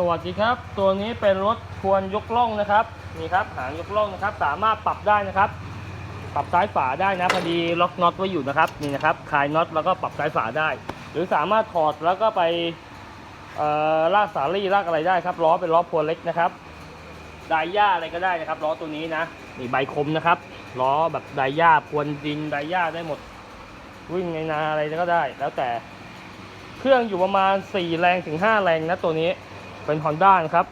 สวัสดีครับ ตัวนี้เป็นรถควรยกล่องนะครับนี่ครับหางยกล่องนะครับ สามารถปรับได้นะครับ ปรับซ้ายฝาได้นะพอดีล็อกน็อตไว้อยู่นะครับนี่นะครับคลายน็อตแล้วก็ปรับซ้ายฝาได้ หรือสามารถถอดแล้วก็ไปลากสาลี่ลากอะไรได้ครับล้อเป็นล้อพวงเล็กนะครับไดย่าอะไรก็ได้นะครับล้อตัวนี้นะนี่ใบคมนะครับล้อแบบไดย่าพรวนดินไดย่าได้หมด วิ่งในนาอะไรก็ได้ แล้วแต่เครื่องอยู่ประมาณ 4 แรงถึง 5 แรงนะตัวนี้ เป็น Honda นะครับ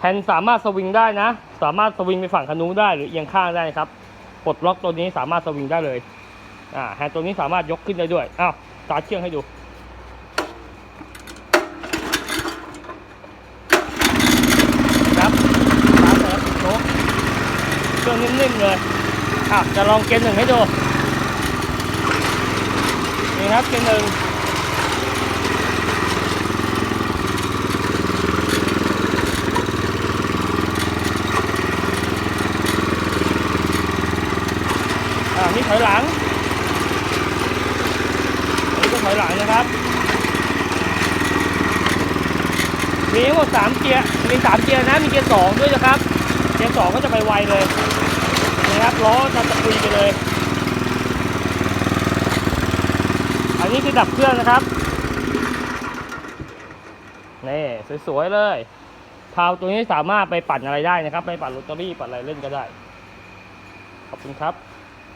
แฮนด์สามารถสวิงได้นะ สามารถสวิงไปฝั่งคานูได้หรือเอียงข้างได้นะครับปลดล็อกตัวนี้สามารถสวิงได้เลยอ่าแฮนด์ตัวนี้สามารถยกขึ้นได้ด้วยอ้าวสตาเครื่องให้ดูครับสตาร์ทแล้วปิดโชคเครื่องนิ่มๆเลยอะจะลองเกณฑ์หนึ่งให้ดูนี่ครับเกณฑ์หนึ่ง อ่านี่ถอยหลังอันนี้ก็ถอยหลังนะครับ มีทั้งหมดสามเกียร์ มีสามเกียร์นะ มีเกียร์สองด้วยนะครับ เกียร์สองก็จะไปไวเลยนะครับล้อจะตะกุยไปเลย อันนี้คือดับเครื่องนะครับ นี่สวยๆเลยพาวตัวนี้สามารถไปปั่นอะไรได้นะครับ ไปปั่นลอตเตอรี่ปั่นอะไรเล่นก็ได้ ขอบคุณครับ